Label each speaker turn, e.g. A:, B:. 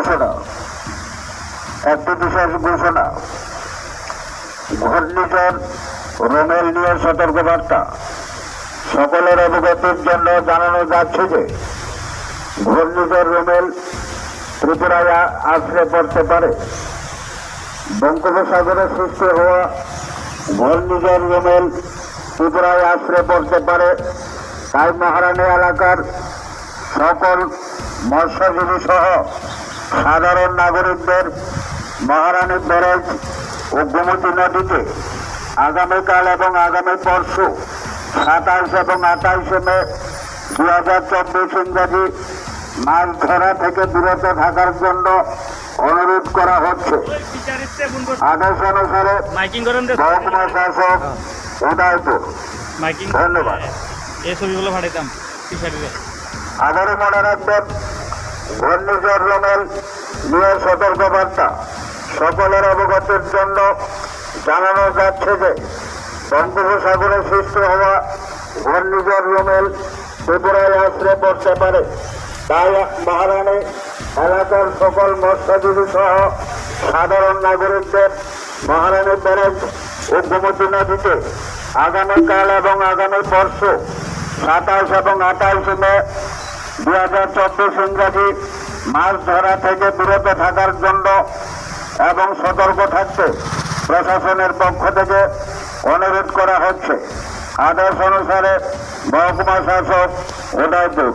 A: ঘোষণা একটি বিশেষ ঘোষণা। ঘূর্ণিঝড় রোমেল নিয়ে সতর্কবার্তা। সকলের অবগতির জন্য জানানো যাচ্ছে যে, ঘূর্ণিঝড় রোমেল ত্রিপুরায় আ- আছড়ে পড়তে পারে। বঙ্গোপসাগরে সৃষ্টি হওয়া ঘূর্ণিঝড় রোমেল ত্রিপুরায় আছড়ে পড়তে পারে। তাই মহারানী এলাকার সকল মৎস্যজীবী সহ সাধারণ নাগরিকদের মহারানী ব্যারেজ ও গোমতী নদীতে আগামীকাল এবং আগামী পরশু সাতাইশ এবং আঠাইশে মে দু হাজার চব্বিশ ইংরাজি মাছ ধরা থেকে বিরত থাকার জন্য অনুরোধ করা হচ্ছে। আদেশ অনুসারে মহকুমা শাসক উদয়পুর। ধন্যবাদ।
B: এই ছবিগুলো
A: আবারও মনে রাখবেন। ঘূর্ণিঝড় রোমেল নিয়ে সতর্কবার্তা। সকলের অবগতির জন্য জানানো যাচ্ছে যে, বঙ্গোপসাগরে সৃষ্টি হওয়া ঘূর্ণিঝড় রোমেল ত্রিপুরায় আশ্রয় পড়তে পারে। তাই মহারানী এলাকার সকল মৎস্যজীবী সহ সাধারণ নাগরিকদের মহারানী ব্যারেজ ও গোমতী নদীতে আগামীকাল এবং আগামী পরশু সাতাশ এবং আঠাইশ মে দু হাজার চোদ্দ সংখ্যাটি মাছ ধরা থেকে বিরত থাকার জন্য এবং সতর্ক থাকতে প্রশাসনের পক্ষ থেকে অনুরোধ করা হচ্ছে। আদেশ অনুসারে মহকুমা শাসক উদয়পুর।